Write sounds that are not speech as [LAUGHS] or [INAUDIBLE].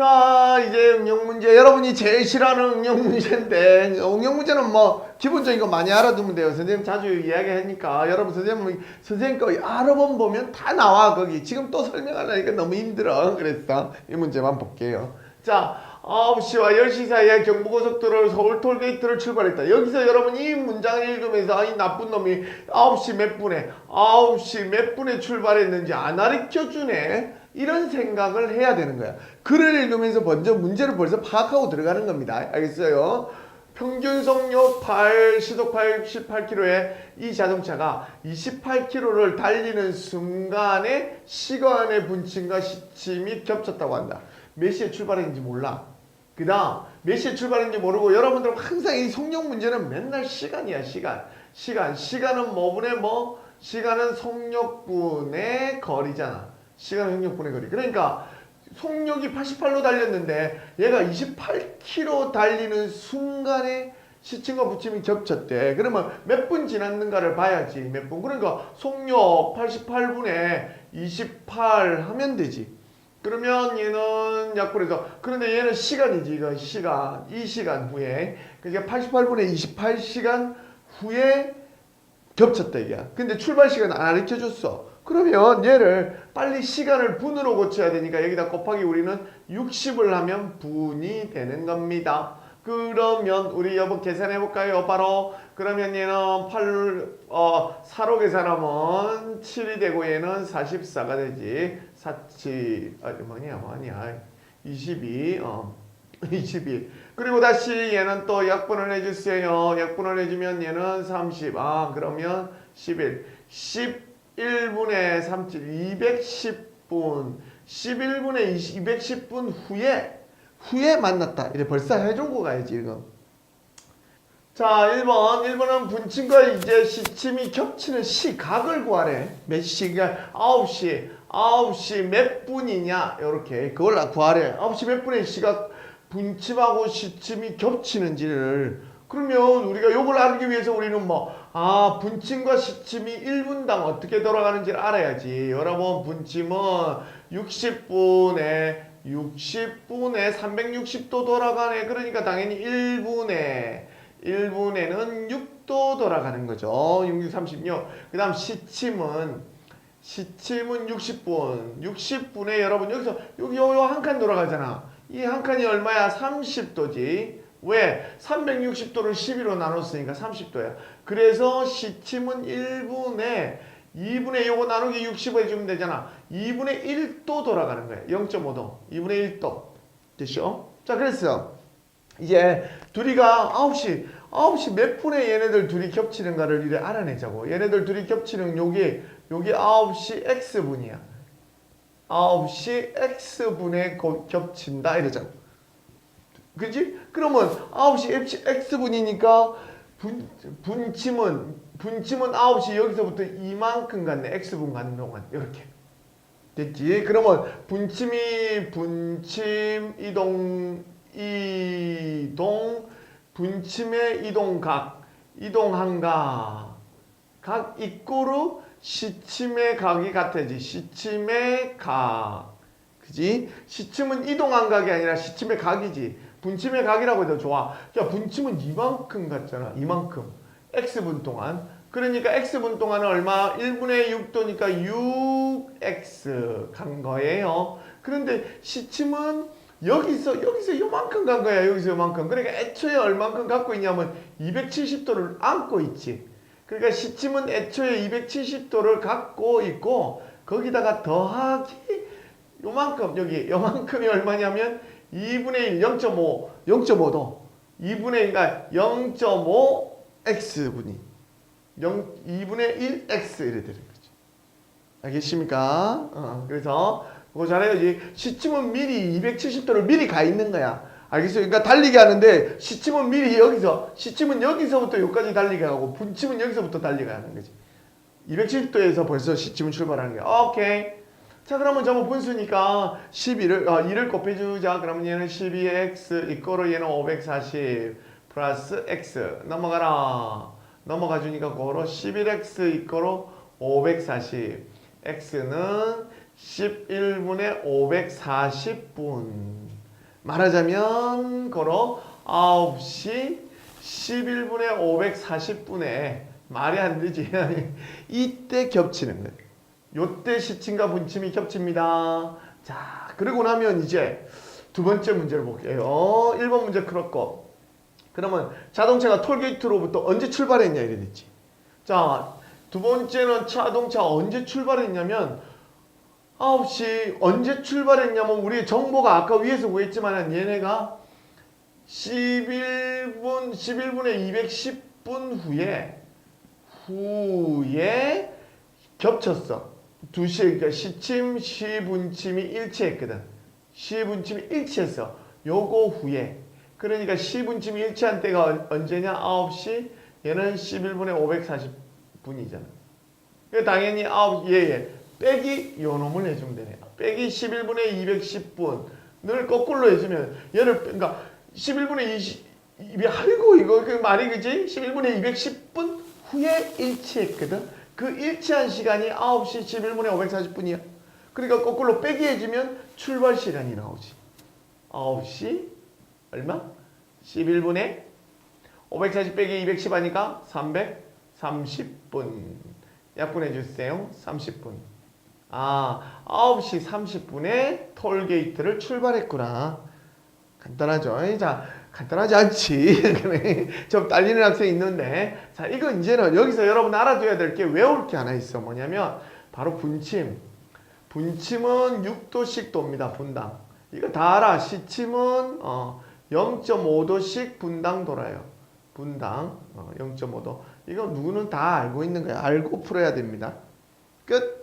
자, 이제 응용 문제. 여러분이 제일 싫어하는 응용 문제인데, 응용 문제는 뭐, 기본적인 거 많이 알아두면 돼요. 선생님 자주 이야기하니까. 여러분, 선생님, 선생님 거 여러 번 보면 다 나와, 거기. 지금 또 설명하려니까 너무 힘들어. 그랬어. 이 문제만 볼게요. 자, 9시와 10시 사이에 경부고속도로 서울 톨게이트를 출발했다. 여기서 여러분 이 문장을 읽으면서 아, 이 나쁜 놈이 9시 몇 분에, 9시 몇 분에 출발했는지 안 가르쳐 주네. 이런 생각을 해야 되는 거야. 글을 읽으면서 먼저 문제를 벌써 파악하고 들어가는 겁니다. 알겠어요? 평균 속력 8, 시속 88km의 이 자동차가 28km를 달리는 순간에 시간의 분침과 시침이 겹쳤다고 한다. 몇 시에 출발했는지 몰라. 그 다음 몇 시에 출발했는지 모르고 여러분들은 항상 이 속력 문제는 맨날 시간이야 시간. 시간. 시간은 뭐분의 뭐? 시간은 속력분의 거리잖아. 시간은 속력분의 거리. 그러니까 속력이 88로 달렸는데 얘가 28km 달리는 순간에 시침과 부침이 겹쳤대. 그러면 몇 분 지났는가를 봐야지. 몇 분. 그러니까 속력 88분에 28 하면 되지. 그러면 얘는 약분해서 그런데 얘는 시간이지 이거 시간 이 시간 후에 그러니까 88분의 28시간 후에 겹쳤다 이게 근데 출발 시간 안 가르쳐 줬어 그러면 얘를 빨리 시간을 분으로 고쳐야 되니까 여기다 곱하기 우리는 60을 하면 분이 되는 겁니다. 그러면 우리 여보 계산해 볼까요? 바로 그러면 얘는 8, 어, 4로 계산하면 7이 되고 얘는 44가 되지. 47아 뭐냐 뭐냐. 22 어. [LAUGHS] 22 그리고 다시 얘는 또 약분을 해주세요. 약분을 해주면 얘는 30아 그러면 11 11분의 37 210분 11분의 210분 후에 후에 만났다. 이래 벌써 해주고 가야지 이거? 자 1번. 1번은 분침과 이제 시침이 겹치는 시각을 구하래. 몇 시가? 9시. 9시 몇 분이냐? 이렇게 그걸 구하래. 9시 몇 분에 시각 분침하고 시침이 겹치는지를 그러면 우리가 요걸 알기 위해서 우리는 뭐 아 분침과 시침이 1분당 어떻게 돌아가는지를 알아야지. 여러분 분침은 60분에 60분에 360도 돌아가네. 그러니까 당연히 1분에 1분에는 6도 돌아가는 거죠. 6636. 그 다음 시침은 시침은 60분. 60분에 여러분 여기서 여기 요 한 칸 돌아가잖아. 이 한 칸이 얼마야? 30도지 왜 360도를 12로 나눴으니까 30도야. 그래서 시침은 1분에 2분의 요거 나누기 60 해주면 되잖아. 2분의 1도 돌아가는 거야. 0.5도. 2분의 1도. 됐죠? 자 그랬어. 이제 둘이가 9시 9시 몇 분에 얘네들 둘이 겹치는가를 이래 알아내자고. 얘네들 둘이 겹치는 요게 요게 9시 x분이야. 9시 x분에 거- 겹친다 이러자고 그지? 그러면 9시 x분이니까 분, 분침은 분침은 9시 여기서부터 이만큼 갔네 x분 가는 동안 이렇게 됐지? 그러면 분침이 분침 이동 이동 분침의 이동각 이동한각 각 이꼬르 시침의 각이 같아지 시침의 각 그지? 시침은 이동한 각이 아니라 시침의 각이지 분침의 각이라고 해도 좋아. 야 분침은 이만큼 같잖아. 이만큼. x분 동안. 그러니까 x분 동안은 얼마? 1분의 6도니까 6x 간 거예요. 그런데 시침은 여기서 여기서 요만큼 간 거야. 여기서 요만큼. 그러니까 애초에 얼만큼 갖고 있냐면 270도를 안고 있지. 그러니까 시침은 애초에 270도를 갖고 있고 거기다가 더하기 요만큼 여기 요만큼이 얼마냐면 2분의 1 0.5 0.5도 2분의 그러니까 0.5 x분이 0 2분의 1 x 이래 되는 거죠 알겠습니까? 어, 그래서 그거 잘해야지. 시침은 미리 270도를 미리 가 있는 거야. 알겠어요? 그러니까 달리게 하는데 시침은 미리 여기서 시침은 여기서부터 여기까지 달리게 하고 분침은 여기서부터 달리게 하는 거지. 270도에서 벌써 시침은 출발하는 거야. 오케이. 자 그러면 저거 분수니까 12를 어, 2를 곱해주자. 그러면 얘는 12x 이거로 얘는 540 플러스 x 넘어가라. 넘어가 주니까 그거로 11x 이거로 540 x는 11분의 540분 말하자면 걸어 9시 11분에 540분에 말이 안 되지. [LAUGHS] 이때 겹치는 거예요. 요때 시침과 분침이 겹칩니다. 자, 그리고 나면 이제 두 번째 문제를 볼게요. 1번 문제 그렇고. 그러면 자동차가 톨게이트로부터 언제 출발했냐 이래 됐지. 자, 두 번째는 자동차 언제 출발했냐면 9시 언제 출발했냐면 우리 정보가 아까 위에서 구했지만 얘네가 11분 11분에 210분 후에 후에 겹쳤어. 2시에 그러니까 시침 시분침이 일치했거든. 시분침이 일치했어. 요거 후에 그러니까 시분침이 일치한 때가 언- 언제냐? 9시 얘는 11분에 540분이잖아. 그 당연히 9 얘에 빼기 요 놈을 해주면 되네. 빼기 11분의 210분을 거꾸로 해주면 얘를 빼- 그러니까 11분의 20 이게 아이고 이거 그 말이 그지? 11분의 210분 후에 일치했거든. 그 일치한 시간이 9시 11분에 540분이야. 그러니까 거꾸로 빼기 해주면 출발 시간이 나오지. 9시 얼마? 11분에 540 빼기 210 하니까 330분. 약분해 주세요. 30분. 아, 9시 30분에 톨게이트를 출발했구나. 간단하죠. 자, 간단하지 않지. [LAUGHS] 좀 딸리는 학생이 있는데. 자, 이거 이제는 여기서 여러분 알아둬야 될 게 외울 게 하나 있어. 뭐냐면, 바로 분침. 분침은 6도씩 돕니다. 분당. 이거 다 알아. 시침은 어, 0.5도씩 분당 돌아요. 분당 어, 0.5도. 이거 누구는 다 알고 있는 거야. 알고 풀어야 됩니다. 끝.